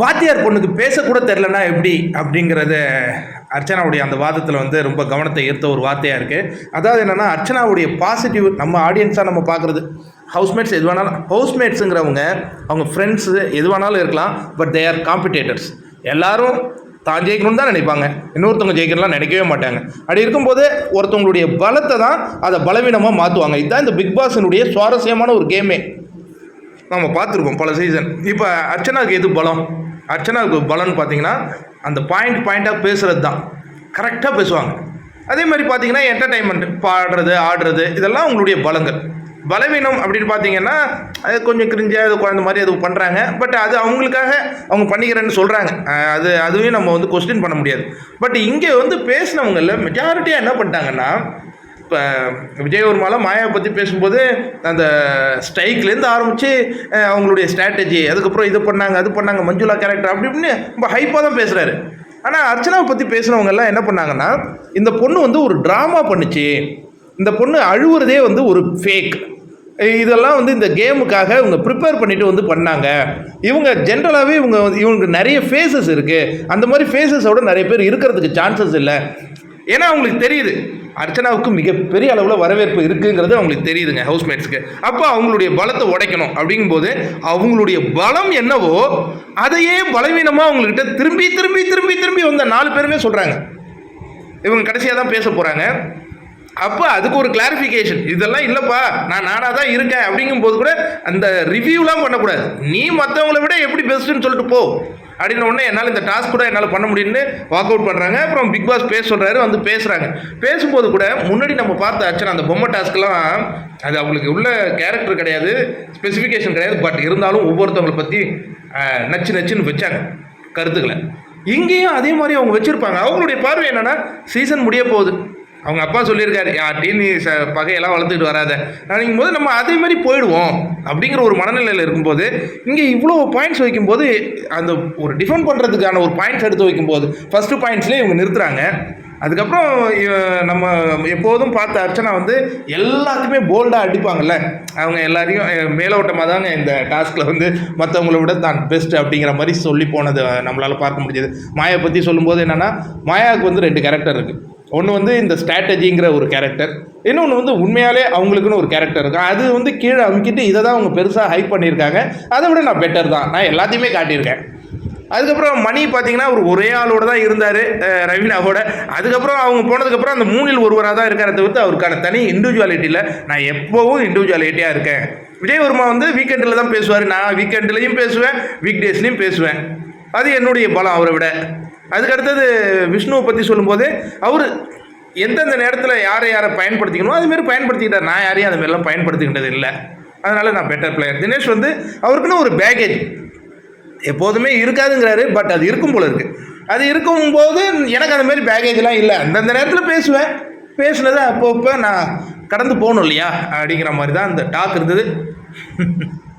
வாத்தியார் பொண்ணுக்கு பேசக்கூட தெரிலனா எப்படி அப்படிங்கிறத அர்ச்சனாவுடைய அந்த வாதத்தில் வந்து ரொம்ப கவனத்தை ஈர்த்த ஒரு வார்த்தையாக இருக்குது அதாவது என்னென்னா அர்ச்சனாவுடைய பாசிட்டிவ் நம்ம ஆடியன்ஸாக நம்ம பார்க்குறது. ஹவுஸ்மேட்ஸ் எது வேணாலும் ஹவுஸ்மேட்ஸுங்கிறவங்க அவங்க ஃப்ரெண்ட்ஸு எது வேணாலும் இருக்கலாம் பட் தே ஆர் காம்படிட்டர்ஸ் எல்லாரும் தான் ஜெயிக்கணும்னு தான் நினைப்பாங்க. இன்னொருத்தவங்க ஜெயிக்கணும்லாம் நினைக்கவே மாட்டாங்க. அப்படி இருக்கும்போது ஒருத்தவங்களுடைய பலத்தை தான் அதை பலவீனமாக மாற்றுவாங்க இதுதான் இந்த பிக் பாஸினுடைய சுவாரஸ்யமான ஒரு கேமே நம்ம பார்த்துருக்கோம் பல சீசன் இப்போ அர்ச்சனாவுக்கு எது பலம்? அர்ச்சனாவுக்கு பலம்னு பார்த்தீங்கன்னா அந்த பாயிண்ட் பாயிண்ட்டாக பேசுகிறது தான் கரெக்டாக பேசுவாங்க. அதே மாதிரி பார்த்தீங்கன்னா என்டர்டைன்மெண்ட் பாடுறது ஆடுறது இதெல்லாம் உங்களுடைய பலங்கள். பலவீனம் அப்படின்னு பார்த்தீங்கன்னா அது கொஞ்சம் கிரிஞ்சாக அது குழந்த மாதிரி அது பண்ணுறாங்க பட் அது அவங்களுக்காக அவங்க பண்ணிக்கிறேன்னு சொல்கிறாங்க அது அதுவே நம்ம வந்து கொஸ்டின் பண்ண முடியாது. பட் இங்கே வந்து பேசினவங்களில் மெஜாரிட்டியாக என்ன பண்ணிட்டாங்கன்னா இப்போ விஜயவர்மால மாயாவை பற்றி பேசும்போது அந்த ஸ்ட்ரைக்லேருந்து ஆரம்பித்து அவங்களுடைய ஸ்ட்ராட்டஜி அதுக்கப்புறம் இது பண்ணாங்க அது பண்ணாங்க மஞ்சுளா கேரக்டர் அப்படி இப்படின்னு ரொம்ப ஹைப்பாக தான் பேசுகிறாரு ஆனால் அர்ச்சனாவை பற்றி பேசுனவங்க எல்லாம் என்ன பண்ணாங்கன்னா இந்த பொண்ணு வந்து ஒரு ட்ராமா பண்ணுச்சு. இந்த பொண்ணு அழுவுறதே வந்து ஒரு ஃபேக் இதெல்லாம் வந்து இந்த கேமுக்காக இவங்க ப்ரிப்பேர் பண்ணிட்டு வந்து பண்ணாங்க. இவங்க ஜென்ரலாகவே இவங்க வந்து- இவங்களுக்கு நிறைய ஃபேஸஸ் இருக்குது அந்த மாதிரி ஃபேஸஸோட நிறைய பேர் இருக்கிறதுக்கு சான்சஸ் இல்லை. ஏன்னா அவங்களுக்கு தெரியுது. அர்ச்சனாவுக்கு மிகப்பெரிய அளவில் வரவேற்பு இருக்குங்கிறது அவங்களுக்கு தெரியுதுங்க ஹவுஸ்மேட்ஸ்க்கு அப்போ அவங்களுடைய பலத்தை உடைக்கணும் அப்படிங்கும்போது அவங்களுடைய பலம் என்னவோ அதையே பலவீனமாக அவங்கக்கிட்ட திரும்பி திரும்பி திரும்பி திரும்பி வந்த நாலு பேருமே சொல்கிறாங்க இவங்க கடைசியாக தான் பேச போகிறாங்க அப்போ அதுக்கு ஒரு கிளாரிஃபிகேஷன் இதெல்லாம் இல்லைப்பா நான் நானாக தான் இருக்கேன் அப்படிங்கும்போது கூட அந்த ரிவ்யூலாம் பண்ணக்கூடாது. நீ மற்றவங்கள விட எப்படி பெஸ்ட்டுன்னு சொல்லிட்டு போ. அப்படின்ன உடனே என்னால் இந்த டாஸ்க் கூட என்னால் பண்ண முடியும்னு வாக் அவுட் பண்ணுறாங்க அப்புறம் பிக் பாஸ் பேச சொல்கிறாரு வந்து பேசுகிறாங்க பேசும்போது கூட முன்னாடி நம்ம பார்த்த அர்ச்சனா அந்த பொம்மை டாஸ்க்லாம் அது அவங்களுக்கு உள்ள கேரக்டர் கிடையாது ஸ்பெசிஃபிகேஷன் கிடையாது பட் இருந்தாலும் ஒவ்வொருத்தவங்களை பற்றி நச்சு நச்சுன்னு வச்சாங்க கருத்துக்களை. இங்கேயும் அதே மாதிரி அவங்க வச்சுருப்பாங்க. அவங்களுடைய பார்வை என்னென்னா சீசன் முடிய போகுது. அவங்க அப்பா சொல்லியிருக்காரு யார்ட்டையும் நீ ச பகையெல்லாம் வளர்த்துக்கிட்டு வராத. அப்படிங்கும் போது நம்ம அதே மாதிரி போயிடுவோம். அப்படிங்கிற ஒரு மனநிலையில் இருக்கும்போது இங்கே இவ்வளோ பாயிண்ட்ஸ் வைக்கும்போது அந்த ஒரு டிஃபெண்ட் பண்ணுறதுக்கான ஒரு பாயிண்ட்ஸ் எடுத்து வைக்கும்போது ஃபஸ்ட்டு பாயிண்ட்ஸ்லேயே இவங்க நிறுத்துறாங்க. அதுக்கப்புறம் நம்ம எப்போதும் பார்த்த அர்ச்சனா வந்து எல்லாத்தையுமே போல்டாக அடிப்பாங்கல்ல. அவங்க எல்லாரையும் மேலோட்டமாக தாங்க இந்த டாஸ்கில் வந்து மற்றவங்கள விட தான் பெஸ்ட் அப்படிங்கிற மாதிரி சொல்லி போனது நம்மளால் பார்க்க முடிஞ்சது. மாயா பற்றி சொல்லும்போது என்னென்னா மாயாவுக்கு வந்து ரெண்டு கேரக்டர் இருக்குது ஒன்று வந்து இந்த ஸ்ட்ராட்டஜிங்கிற ஒரு கேரக்டர் இன்னொன்று வந்து உண்மையாலே அவங்களுக்குன்னு ஒரு கேரக்டர் இருக்கும். அது வந்து கீழே அமைக்கிட்டு இதை தான் அவங்க பெருசாக ஹைப் பண்ணியிருக்காங்க. அதை விட நான் பெட்டர் தான். நான் எல்லாத்தையுமே காட்டியிருக்கேன். அதுக்கப்புறம் மணி பார்த்தீங்கன்னா ஒரு ஒரே ஆளோட தான் இருந்தார் ரவீனாவோட அதுக்கப்புறம் அவங்க போனதுக்கப்புறம் அந்த மூணில் ஒருவராக தான் இருக்கிறத தவிர்த்து அவருக்கான தனி இண்டிவிஜுவாலிட்டியில் நான் எப்போவும் இண்டிவிஜுவாலிட்டியாக இருக்கேன். விஜயவர்மா வந்து வீக்கெண்டில் தான் பேசுவார். நான் வீக்கெண்ட்லேயும் பேசுவேன் வீக் டேஸ்லேயும் பேசுவேன். அது என்னுடைய பலம் அவரை விட. அதுக்கடுத்தது விஷ்ணுவை பற்றி சொல்லும்போது அவர் எந்தெந்த நேரத்தில் யாரை யாரை பயன்படுத்திக்கணும் அதுமாரி பயன்படுத்திக்கிட்டார். நான் யாரையும் அதுமாரிலாம் பயன்படுத்திக்கிட்டது இல்லை. அதனால் நான் பெட்டர் பிளேயர் தினேஷ் வந்து அவருக்குன்னு ஒரு பேக்கேஜ் எப்போதுமே இருக்காதுங்கிறாரு பட் அது இருக்கும் போல இருக்குது அது இருக்கும்போது எனக்கு அந்த மாதிரி பேக்கேஜ்லாம் இல்லை. அந்தந்த நேரத்தில் பேசுவேன். பேசுனதை அப்பப்போ நான் கடந்து போகணும் இல்லையா? அப்படிங்கிற மாதிரி தான் அந்த டாக் இருந்தது.